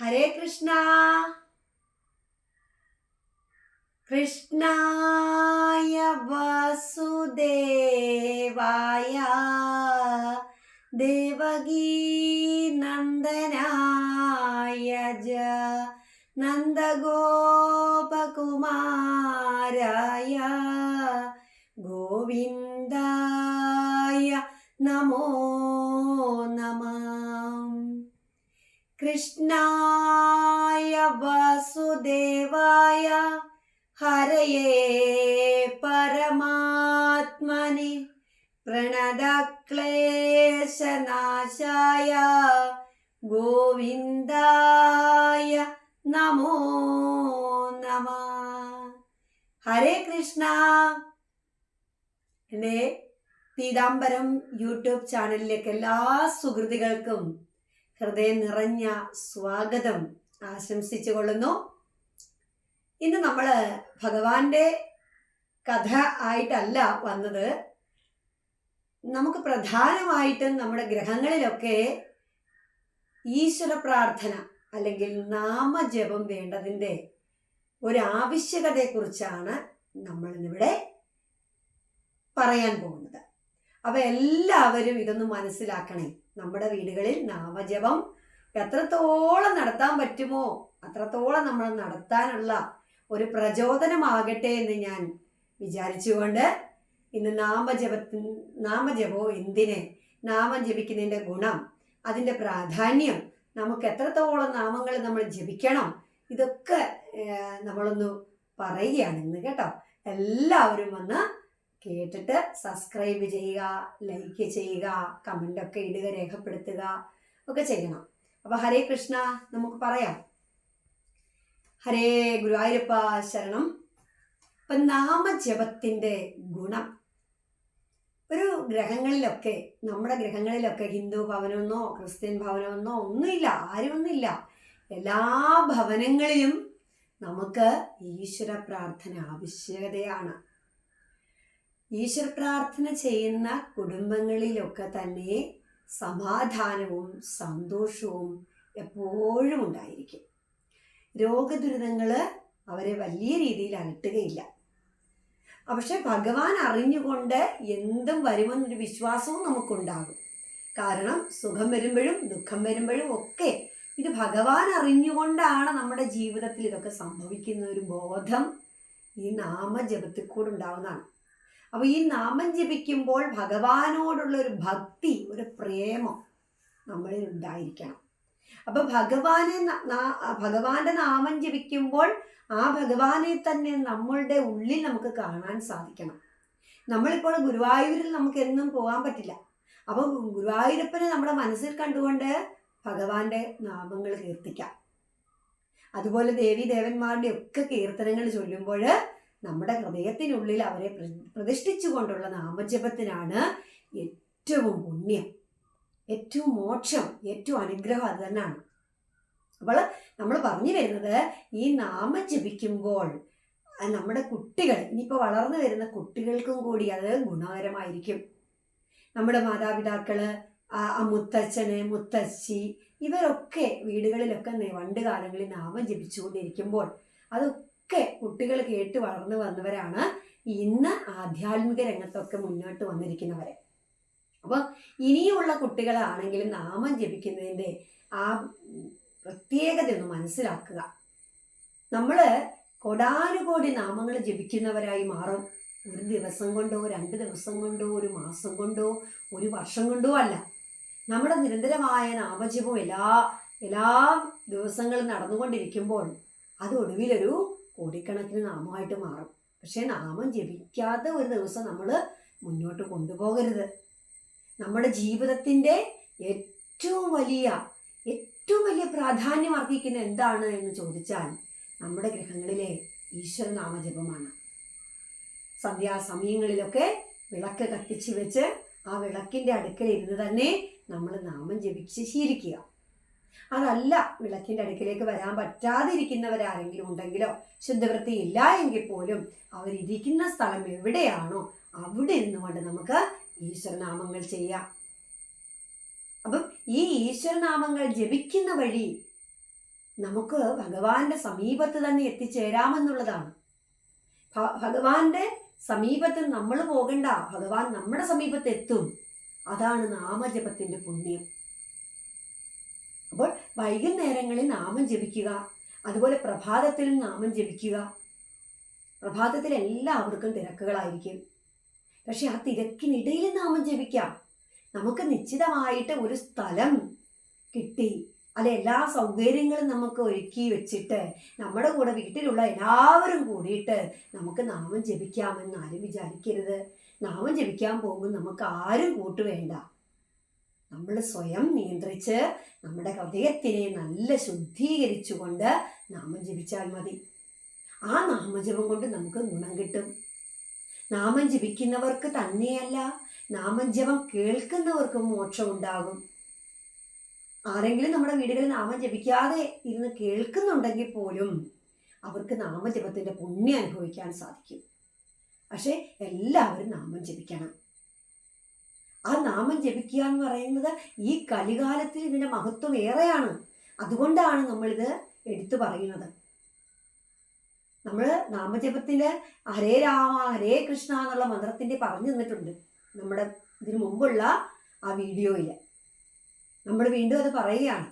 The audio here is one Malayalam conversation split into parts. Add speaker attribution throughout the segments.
Speaker 1: ഹരേ കൃഷ്ണ. കൃഷ്ണായ വസുദേവായ. ദേവകീ നന്ദനായ ജ. നന്ദഗോപകുമാരായ. ഗോവിന്ദായ നമ കൃഷ്ണായ വാസുദേവായ ഹരയേ പരമാത്മനി. പ്രണതക്ലേശനാശായ ഗോവിന്ദായ നമോ നമ. ഹരേ കൃഷ്ണ. എന്റെ പീതാംബരം യൂട്യൂബ് ചാനലിലേക്ക് എല്ലാ സുഹൃത്തുക്കൾക്കും ഹൃദയം നിറഞ്ഞ സ്വാഗതം ആശംസിച്ചു കൊള്ളുന്നു. ഇന്ന് നമ്മൾ ഭഗവാന്റെ കഥ ആയിട്ടല്ല വന്നത്. നമുക്ക് പ്രധാനമായിട്ടും നമ്മുടെ ഗ്രഹങ്ങളിലൊക്കെ ഈശ്വര പ്രാർത്ഥന അല്ലെങ്കിൽ നാമജപം വേണ്ടതിന്റെ ഒരു ആവശ്യകതയെക്കുറിച്ചാണ് നമ്മൾ ഇന്നിവിടെ പറയാൻ പോകുന്നത്. അപ്പോൾ എല്ലാവരും ഇതൊന്ന് മനസ്സിലാക്കണേ. നമ്മുടെ വീടുകളിൽ നാമജപം എത്രത്തോളം നടത്താൻ പറ്റുമോ അത്രത്തോളം നമ്മൾ നടത്താനുള്ള ഒരു പ്രചോദനമാകട്ടെ എന്ന് ഞാൻ വിചാരിച്ചുകൊണ്ട് ഇന്ന് നാമജപത്തി നാമജപോ എന്തിന് നാമം ജപിക്കുന്നതിന്റെ ഗുണം അതിന്റെ പ്രാധാന്യം നമുക്ക് എത്രത്തോളം നാമങ്ങൾ നമ്മൾ ജപിക്കണം ഇതൊക്കെ നമ്മളൊന്ന് പറയുകയാണ് ഇന്ന് കേട്ടോ. എല്ലാവരും വന്ന് കേട്ടിട്ട് സബ്സ്ക്രൈബ് ചെയ്യുക ലൈക്ക് ചെയ്യുക കമന്റ് ഒക്കെ ഇടുക രേഖപ്പെടുത്തുക ഒക്കെ ചെയ്യണം. അപ്പോൾ ഹരേ കൃഷ്ണ നമുക്ക് പറയാം. ഹരേ ഗുരുവായൂരപ്പ ശരണം. അപ്പൊ നാമജപത്തിന്റെ ഗുണം. ഒരു ഗ്രഹങ്ങളിലൊക്കെ നമ്മുടെ ഗ്രഹങ്ങളിലൊക്കെ ഹിന്ദു ഭവനമെന്നോ ക്രിസ്ത്യൻ ഭവനമെന്നോ ഒന്നുമില്ല ആരുമൊന്നുമില്ല. എല്ലാ ഭവനങ്ങളിലും നമുക്ക് ഈശ്വര പ്രാർത്ഥന ആവശ്യകതയാണ്. ഈശ്വര പ്രാർത്ഥന ചെയ്യുന്ന കുടുംബങ്ങളിലൊക്കെ തന്നെ സമാധാനവും സന്തോഷവും എപ്പോഴും ഉണ്ടായിരിക്കും. രോഗദുരിതങ്ങൾ അവരെ വലിയ രീതിയിൽ അലട്ടുകയില്ല. പക്ഷെ ഭഗവാൻ അറിഞ്ഞുകൊണ്ട് എന്തും വരുമെന്നൊരു വിശ്വാസവും നമുക്കുണ്ടാകും. കാരണം സുഖം വരുമ്പോഴും ദുഃഖം വരുമ്പോഴും ഒക്കെ ഇത് ഭഗവാൻ അറിഞ്ഞുകൊണ്ടാണ് നമ്മുടെ ജീവിതത്തിൽ ഇതൊക്കെ സംഭവിക്കുന്ന ഒരു ബോധം ഈ നാമജപത്തിൽ കൂടെ ഉണ്ടാവുന്നതാണ്. അപ്പൊ ഈ നാമം ജപിക്കുമ്പോൾ ഭഗവാനോടുള്ള ഒരു ഭക്തി ഒരു പ്രേമം നമ്മളിൽ ഉണ്ടായിരിക്കണം. അപ്പോൾ ഭഗവാനെ ഭഗവാന്റെ നാമം ജപിക്കുമ്പോൾ ആ ഭഗവാനെ തന്നെ നമ്മളുടെ ഉള്ളിൽ നമുക്ക് കാണാൻ സാധിക്കണം. നമ്മളിപ്പോൾ ഗുരുവായൂരിൽ നമുക്ക് എന്നും പോകാൻ പറ്റില്ല. അപ്പൊ ഗുരുവായൂരപ്പനെ നമ്മുടെ മനസ്സിൽ കണ്ടുകൊണ്ട് ഭഗവാന്റെ നാമങ്ങൾ കീർത്തിക്കാം. അതുപോലെ ദേവി ദേവന്മാരുടെ ഒക്കെ കീർത്തനങ്ങൾ ചൊല്ലുമ്പോൾ നമ്മുടെ ഹൃദയത്തിനുള്ളിൽ അവരെ പ്രതിഷ്ഠിച്ചു പ്രതിഷ്ഠിച്ചുകൊണ്ടുള്ള നാമജപത്തിനാണ് ഏറ്റവും പുണ്യം ഏറ്റവും മോക്ഷം ഏറ്റവും അനുഗ്രഹം അത് തന്നെയാണ്. അപ്പോൾ നമ്മൾ പറഞ്ഞു വരുന്നത് ഈ നാമം ജപിക്കുമ്പോൾ നമ്മുടെ കുട്ടികൾ ഇനിയിപ്പോൾ വളർന്നു വരുന്ന കുട്ടികൾക്കും കൂടി അത് ഗുണകരമായിരിക്കും. നമ്മുടെ മാതാപിതാക്കൾ മുത്തച്ഛന് മുത്തശ്ശി ഇവരൊക്കെ വീടുകളിലൊക്കെ പണ്ട് കാലങ്ങളിൽ നാമം ജപിച്ചുകൊണ്ടിരിക്കുമ്പോൾ അതൊക്കെ കുട്ടികൾ കേട്ട് വളർന്നു വന്നവരാണ് ഇന്ന് ആധ്യാത്മിക രംഗത്തൊക്കെ മുന്നോട്ട് വന്നിരിക്കുന്നവരെ. അപ്പോൾ ഇനിയുള്ള കുട്ടികളാണെങ്കിലും നാമം ജപിക്കുന്നതിന്റെ ആ പ്രത്യേകത ഒന്ന് മനസ്സിലാക്കുക. നമ്മൾ കോടാനുകോടി നാമങ്ങൾ ജപിക്കുന്നവരായി മാറും. ഒരു ദിവസം കൊണ്ടോ രണ്ട് ദിവസം കൊണ്ടോ ഒരു മാസം കൊണ്ടോ ഒരു വർഷം കൊണ്ടോ അല്ല. നമ്മുടെ നിരന്തരമായ നാമജപം എല്ലാ എല്ലാ ദിവസങ്ങളും നടന്നുകൊണ്ടിരിക്കുമ്പോൾ അത് ഒടുവിലൊരു കോടിക്കണക്കിന് നാമമായിട്ട് മാറും. പക്ഷേ നാമം ജപിക്കാത്ത ഒരു ദിവസം നമ്മൾ മുന്നോട്ട് കൊണ്ടുപോകരുത്. നമ്മുടെ ജീവിതത്തിന്റെ ഏറ്റവും വലിയ ഏറ്റവും വലിയ പ്രാധാന്യം അർഹിക്കുന്ന എന്താണ് എന്ന് ചോദിച്ചാൽ നമ്മുടെ ഗ്രഹങ്ങളിലെ ഈശ്വര നാമജപമാണ്. സന്ധ്യാസമയങ്ങളിലൊക്കെ വിളക്ക് കത്തിച്ച് വെച്ച് ആ വിളക്കിന്റെ അടുക്കൽ ഇരുന്ന് തന്നെ നമ്മൾ നാമം ജപിച്ച് ശീലിക്കുക. അതല്ല വിളക്കിന്റെ അടുക്കിലേക്ക് വരാൻ പറ്റാതിരിക്കുന്നവരാരെങ്കിലും ഉണ്ടെങ്കിലോ ശുദ്ധവൃത്തി ഇല്ല എങ്കിൽ പോലും അവരിരിക്കുന്ന സ്ഥലം എവിടെയാണോ അവിടെ ഇരുന്നുകൊണ്ട് നമുക്ക് ഈശ്വരനാമങ്ങൾ ചെയ്യാം. അപ്പം ഈ ഈശ്വരനാമങ്ങൾ ജപിക്കുന്ന വഴി നമുക്ക് ഭഗവാന്റെ സമീപത്ത് തന്നെ എത്തിച്ചേരാമെന്നുള്ളതാണ്. ഭഗവാന്റെ സമീപത്ത് നമ്മൾ പോകണ്ട ഭഗവാൻ നമ്മുടെ സമീപത്ത് എത്തും അതാണ് നാമജപത്തിന്റെ പുണ്യം. വൈകുന്നേരങ്ങളിൽ നാമം ജപിക്കുക. അതുപോലെ പ്രഭാതത്തിൽ നാമം ജപിക്കുക. പ്രഭാതത്തിൽ എല്ലാവർക്കും തിരക്കുകളായിരിക്കും. പക്ഷെ ആ തിരക്കിനിടയിൽ നാമം ജപിക്കാം. നമുക്ക് നിശ്ചിതമായിട്ട് ഒരു സ്ഥലം കിട്ടി. അല്ലെ എല്ലാ സൗകര്യങ്ങളും നമുക്ക് ഒരുക്കി വെച്ചിട്ട് നമ്മുടെ കൂടെ വീട്ടിലുള്ള എല്ലാവരും കൂടിയിട്ട് നമുക്ക് നാമം ജപിക്കാമെന്ന് ആരും വിചാരിക്കരുത്. നാമം ജപിക്കാൻ പോകുമ്പോൾ നമുക്ക് ആരും കൂട്ടുവേണ്ട. നമ്മൾ സ്വയം നിയന്ത്രിച്ച് നമ്മുടെ ഹൃദയത്തിനെ നല്ല ശുദ്ധീകരിച്ചുകൊണ്ട് നാമം ജപിച്ചാൽ മതി. ആ നാമജപം കൊണ്ട് നമുക്ക് ഗുണം കിട്ടും. നാമം ജപിക്കുന്നവർക്ക് തന്നെയല്ല നാമം ജപം കേൾക്കുന്നവർക്കും മോക്ഷം ഉണ്ടാകും ആരെങ്കിലും നമ്മുടെ വീടുകളിൽ നാമം ജപിക്കാതെ ഇരുന്ന് കേൾക്കുന്നുണ്ടെങ്കിൽ പോലും അവർക്ക് നാമജപത്തിന്റെ പുണ്യം അനുഭവിക്കാൻ സാധിക്കും. പക്ഷെ എല്ലാവരും നാമം ജപിക്കണം. ആ നാമം ജപിക്കുക എന്ന് പറയുന്നത് ഈ കലികാലത്തിൽ ഇതിന്റെ മഹത്വം ഏറെയാണ്. അതുകൊണ്ടാണ് നമ്മളിത് എടുത്തു പറയുന്നത്. നമ്മൾ നാമജപത്തിൽ ഹരേ രാമ ഹരേ കൃഷ്ണ എന്നുള്ള മന്ത്രത്തിന്റെ പറഞ്ഞു തന്നിട്ടുണ്ട് നമ്മുടെ ഇതിനു മുമ്പുള്ള ആ വീഡിയോയിൽ നമ്മൾ വീണ്ടും അത് പറയുകയാണ്.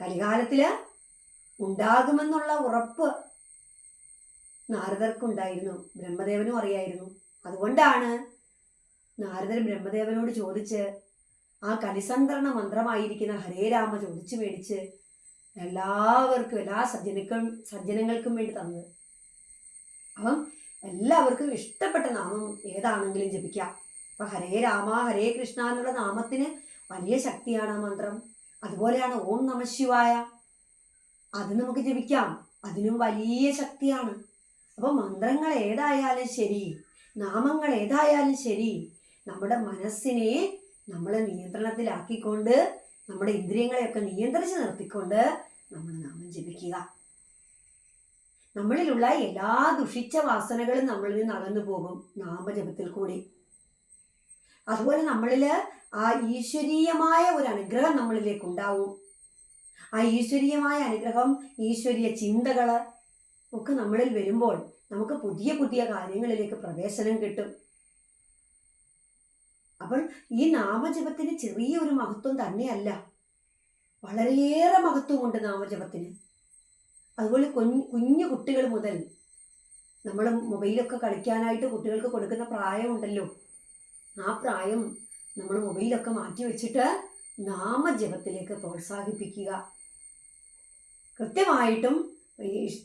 Speaker 1: കലികാലത്തിൽ ഉണ്ടാകുമെന്നുള്ള ഉറപ്പ് നാരദർക്കുണ്ടായിരുന്നു ബ്രഹ്മദേവനും അറിയായിരുന്നു. അതുകൊണ്ടാണ് നാരദൻ ബ്രഹ്മദേവനോട് ചോദിച്ച് ആ കലിസന്ത്രണ മന്ത്രമായിരിക്കുന്ന ഹരേ രാമ ചോദിച്ചു മേടിച്ച് എല്ലാവർക്കും എല്ലാ സജ്ജനക്കും സജ്ജനങ്ങൾക്കും വേണ്ടി തന്നത്. അപ്പം എല്ലാവർക്കും ഇഷ്ടപ്പെട്ട നാമം ഏതാണെങ്കിലും ജപിക്കാം. അപ്പൊ ഹരേ രാമ ഹരേ കൃഷ്ണ എന്നുള്ള നാമത്തിന് വലിയ ശക്തിയാണ് ആ മന്ത്രം. അതുപോലെയാണ് ഓം നമ ശിവായ. അത് നമുക്ക് ജപിക്കാം. അതിനും വലിയ ശക്തിയാണ്. അപ്പൊ മന്ത്രങ്ങൾ ഏതായാലും ശരി നാമങ്ങൾ ഏതായാലും ശരി നമ്മുടെ മനസ്സിനെ നമ്മളെ നിയന്ത്രണത്തിലാക്കിക്കൊണ്ട് നമ്മുടെ ഇന്ദ്രിയങ്ങളെയൊക്കെ നിയന്ത്രിച്ച് നിർത്തിക്കൊണ്ട് നമ്മൾ നാമം ജപിക്കുക. നമ്മളിലുള്ള എല്ലാ ദുഷിച്ച വാസനകളും നമ്മളിൽ നിന്ന് അകന്നു പോകും നാമജപത്തിൽ കൂടി. അതുപോലെ നമ്മളിൽ ആ ഈശ്വരീയമായ ഒരു അനുഗ്രഹം നമ്മളിലേക്ക് ഉണ്ടാവും. ആ ഈശ്വരീയമായ അനുഗ്രഹം ഈശ്വരീയ ചിന്തകൾ ഒക്കെ നമ്മളിൽ വരുമ്പോൾ നമുക്ക് പുതിയ പുതിയ കാര്യങ്ങളിലേക്ക് പ്രവേശനം കിട്ടും. അപ്പോൾ ഈ നാമജപത്തിന് ചെറിയ ഒരു മഹത്വം തന്നെയല്ല. വളരെയേറെ മഹത്വമുണ്ട് നാമജപത്തിന്. അതുപോലെ കുഞ്ഞു കുഞ്ഞു കുട്ടികൾ മുതൽ നമ്മൾ മൊബൈലൊക്കെ കളിക്കാനായിട്ട് കുട്ടികൾക്ക് കൊടുക്കുന്ന പ്രായമുണ്ടല്ലോ. ആ പ്രായം നമ്മൾ മൊബൈലൊക്കെ മാറ്റി വെച്ചിട്ട് നാമജപത്തിലേക്ക് പ്രോത്സാഹിപ്പിക്കുക. കൃത്യമായിട്ടും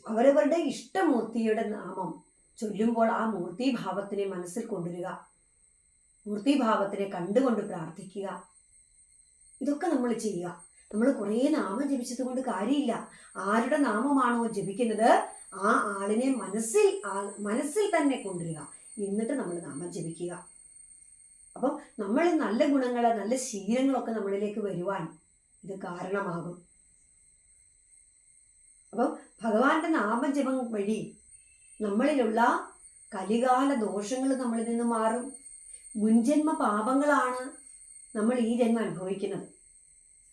Speaker 1: അവരവരുടെ ഇഷ്ടമൂർത്തിയുടെ നാമം ചൊല്ലുമ്പോൾ ആ മൂർത്തി ഭാവത്തിനെ മനസ്സിൽ കൊണ്ടുവരിക. മൂർത്തിഭാവത്തിനെ കണ്ടുകൊണ്ട് പ്രാർത്ഥിക്കുക. ഇതൊക്കെ നമ്മൾ ചെയ്യുക. നമ്മൾ കുറേ നാമം ജപിച്ചത് കൊണ്ട് കാര്യമില്ല. ആരുടെ നാമമാണോ ജപിക്കുന്നത്? ആ ആളിനെ മനസ്സിൽ മനസ്സിൽ തന്നെ കൊണ്ടുവരിക. എന്നിട്ട് നമ്മൾ നാമം ജപിക്കുക. അപ്പം നമ്മൾ നല്ല ഗുണങ്ങൾ നല്ല ശീലങ്ങളൊക്കെ നമ്മളിലേക്ക് വരുവാൻ ഇത് കാരണമാകും. അപ്പം ഭഗവാന്റെ നാമജപം വഴി നമ്മളിലുള്ള കലികാല ദോഷങ്ങൾ നമ്മളിൽ നിന്ന് മാറും. മുൻജന്മ പാപങ്ങളാണ് നമ്മൾ ഈ ജന്മം അനുഭവിക്കുന്നത്.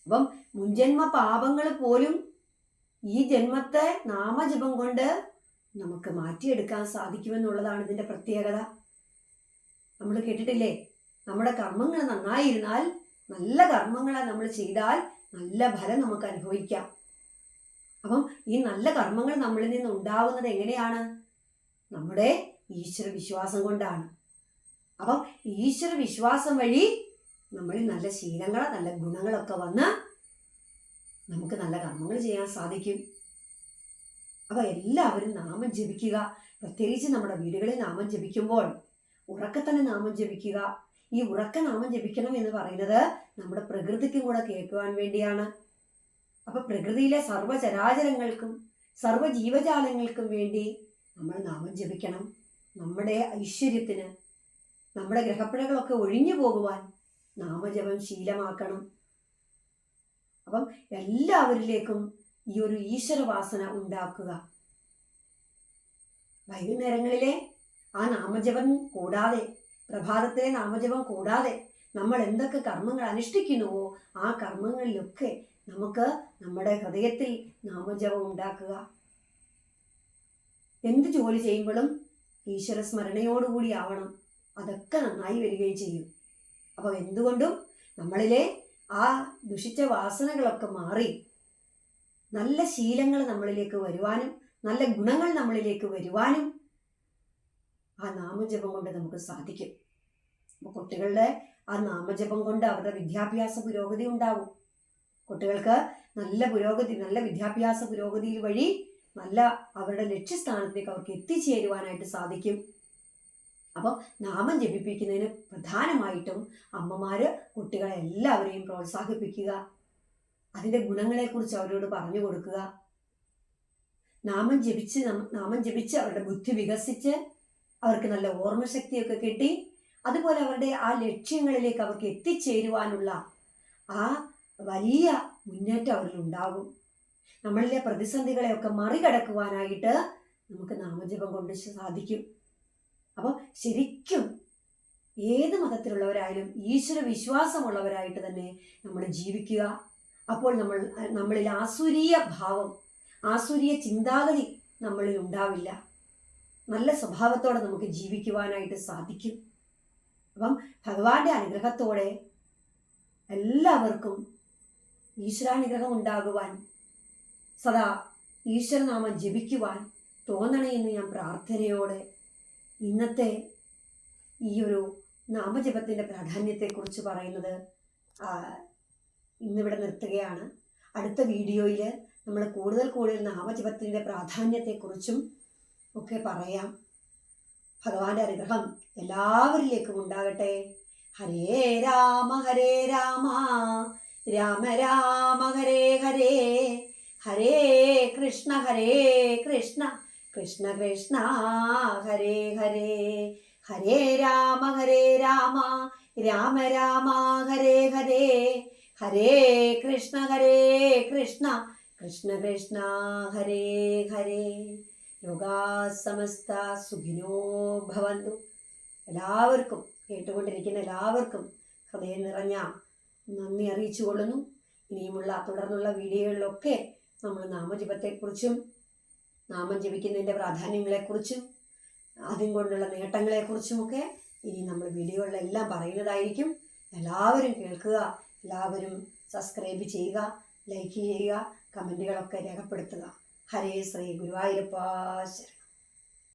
Speaker 1: അപ്പം മുൻജന്മ പാപങ്ങൾ പോലും ഈ ജന്മത്തെ നാമജപം കൊണ്ട് നമുക്ക് മാറ്റിയെടുക്കാൻ സാധിക്കുമെന്നുള്ളതാണ് ഇതിന്റെ പ്രത്യേകത. നമ്മൾ കേട്ടിട്ടില്ലേ? നമ്മുടെ കർമ്മങ്ങൾ നന്നായിരുന്നാൽ നല്ല കർമ്മങ്ങളെ നമ്മൾ ചെയ്താൽ നല്ല ഫലം നമുക്ക് അനുഭവിക്കാം. അപ്പം ഈ നല്ല കർമ്മങ്ങൾ നമ്മളിൽ നിന്ന് ഉണ്ടാവുന്നത് എങ്ങനെയാണ്? നമ്മുടെ ഈശ്വര വിശ്വാസം കൊണ്ടാണ്. അപ്പം ഈശ്വര വിശ്വാസം വഴി നമ്മളിൽ നല്ല ശീലങ്ങൾ നല്ല ഗുണങ്ങളൊക്കെ വന്ന് നമുക്ക് നല്ല കർമ്മങ്ങൾ ചെയ്യാൻ സാധിക്കും. അപ്പോൾ എല്ലാവരും നാമം ജപിക്കുക. പ്രത്യേകിച്ച് നമ്മുടെ വീടുകളിൽ നാമം ജപിക്കുമ്പോൾ ഉറക്കെ തന്നെ നാമം ജപിക്കുക. ഈ ഉറക്ക നാമം ജപിക്കണം എന്ന് പറയുന്നത് നമ്മുടെ പ്രകൃതിക്കും കൂടെ കേൾക്കുവാൻ വേണ്ടിയാണ്. അപ്പൊ പ്രകൃതിയിലെ സർവചരാചരങ്ങൾക്കും സർവ ജീവജാലങ്ങൾക്കും വേണ്ടി നമ്മൾ നാമം ജപിക്കണം. നമ്മുടെ ഐശ്വര്യത്തിന് നമ്മുടെ ഗ്രഹപ്പിഴകളൊക്കെ ഒഴിഞ്ഞു പോകുവാൻ നാമജപം ശീലമാക്കണം. അപ്പം എല്ലാവരിലേക്കും ഈ ഒരു ഈശ്വരവാസന ഉണ്ടാക്കുക. വൈകുന്നേരങ്ങളിലെ ആ നാമജപം കൂടാതെ പ്രഭാതത്തിലെ നാമജപം കൂടാതെ നമ്മൾ എന്തൊക്കെ കർമ്മങ്ങൾ അനുഷ്ഠിക്കുന്നുവോ ആ കർമ്മങ്ങളിലൊക്കെ നമുക്ക് നമ്മുടെ ഹൃദയത്തിൽ നാമജപം ഉണ്ടാക്കുക. എന്ത് ജോലി ചെയ്യുമ്പോഴും ഈശ്വര സ്മരണയോടുകൂടി ആവണം. അതൊക്കെ നന്നായി വരികയും ചെയ്യും. അപ്പോൾ എന്തുകൊണ്ടും നമ്മളിലെ ആ ദുഷിച്ച വാസനകളൊക്കെ മാറി നല്ല ശീലങ്ങൾ നമ്മളിലേക്ക് വരുവാനും നല്ല ഗുണങ്ങൾ നമ്മളിലേക്ക് വരുവാനും ആ നാമജപം കൊണ്ട് നമുക്ക് സാധിക്കും. അപ്പോൾ കുട്ടികളുടെ ആ നാമജപം കൊണ്ട് അവരുടെ വിദ്യാഭ്യാസ പുരോഗതി ഉണ്ടാവും. കുട്ടികൾക്ക് നല്ല പുരോഗതി നല്ല വിദ്യാഭ്യാസ പുരോഗതിയിൽ വഴി നല്ല അവരുടെ ലക്ഷ്യസ്ഥാനത്തേക്ക് അവർക്ക് എത്തിച്ചേരുവാനായിട്ട് സാധിക്കും. അപ്പോൾ നാമം ജപിപ്പിക്കുന്നതിന് പ്രധാനമായിട്ടും അമ്മമാര് കുട്ടികളെ എല്ലാവരെയും പ്രോത്സാഹിപ്പിക്കുക. അതിന്റെ ഗുണങ്ങളെക്കുറിച്ച് അവരോട് പറഞ്ഞു കൊടുക്കുക. നാമം ജപിച്ച് നാമം ജപിച്ച് അവരുടെ ബുദ്ധി വികസിച്ച് അവർക്ക് നല്ല ഓർമ്മശക്തിയൊക്കെ കിട്ടി. അതുപോലെ അവരുടെ ആ ലക്ഷ്യങ്ങളിലേക്ക് അവർക്ക് എത്തിച്ചേരുവാനുള്ള ആ വലിയ മുന്നേറ്റം അവരിൽ ഉണ്ടാകും. നമ്മളിലെ പ്രതിസന്ധികളെയൊക്കെ മറികടക്കുവാനായിട്ട് നമുക്ക് നാമജപം കൊണ്ട് സാധിക്കും. അപ്പോൾ ശരിക്കും ഏത് മതത്തിലുള്ളവരായാലും ഈശ്വര വിശ്വാസമുള്ളവരായിട്ട് തന്നെ നമ്മൾ ജീവിക്കുക. അപ്പോൾ നമ്മൾ നമ്മളിൽ ആസുരീയ ഭാവം ആസുരീയ ചിന്താഗതി നമ്മളിൽ ഉണ്ടാവില്ല. നല്ല സ്വഭാവത്തോടെ നമുക്ക് ജീവിക്കുവാനായിട്ട് സാധിക്കും. അപ്പം ഭഗവാന്റെ അനുഗ്രഹത്തോടെ എല്ലാവർക്കും ഈശ്വരാനുഗ്രഹം ഉണ്ടാകുവാൻ സദാ ഈശ്വരനാമം ജപിക്കുവാൻ തോന്നണേ എന്ന് ഞാൻ പ്രാർത്ഥനയോടെ ഇന്നത്തെ ഈ ഒരു നാമജപത്തിന്റെ പ്രാധാന്യത്തെക്കുറിച്ച് പറയുന്നത് ഇന്നിവിടെ നിർത്തുകയാണ്. അടുത്ത വീഡിയോയിൽ നമ്മൾ കൂടുതൽ കൂടുതൽ നാമജപത്തിന്റെ പ്രാധാന്യത്തെക്കുറിച്ചും ഒക്കെ പറയാം. ഭഗവാന്റെ അനുഗ്രഹം എല്ലാവരിലേക്കും ഉണ്ടാകട്ടെ. ഹരേ രാമ ഹരേ രാമ രാമ രാമ ഹരേ ഹരേ ഹരേ കൃഷ്ണ ഹരേ കൃഷ്ണ. കൃഷ്ണ കൃഷ്ണ ഹരേ ഹരേ. ഹരേ രാമ ഹരേ രാമ. രാമ രാമ ഹരേ ഹരേ. ഹരേ കൃഷ്ണ ഹരേ കൃഷ്ണ. കൃഷ്ണ കൃഷ്ണ ഹരേ ഹരേ. യോഗാ സമസ്ത സുഖിനോ ഭവന്തു. എല്ലാവർക്കും കേട്ടുകൊണ്ടിരിക്കുന്ന എല്ലാവർക്കും ഹൃദയം നിറഞ്ഞ നന്ദി അറിയിച്ചു കൊള്ളുന്നു ഇനിയുമുള്ള തുടർന്നുള്ള വീഡിയോകളിലൊക്കെ നമ്മൾ നാമജപത്തെക്കുറിച്ചും നാമം ജപിക്കുന്നതിന്റെ പ്രാധാന്യങ്ങളെക്കുറിച്ചും അതും കൊണ്ടുള്ള നേട്ടങ്ങളെക്കുറിച്ചുമൊക്കെ ഇനി നമ്മൾ വീഡിയോകളിലെല്ലാം പറയുന്നതായിരിക്കും. എല്ലാവരും കേൾക്കുക എല്ലാവരും സബ്സ്ക്രൈബ് ചെയ്യുക ലൈക്ക് ചെയ്യുക കമന്റുകളൊക്കെ രേഖപ്പെടുത്തുക. ഹരേ ശ്രീ ഗുരുവായൂരപ്പ ശരണം.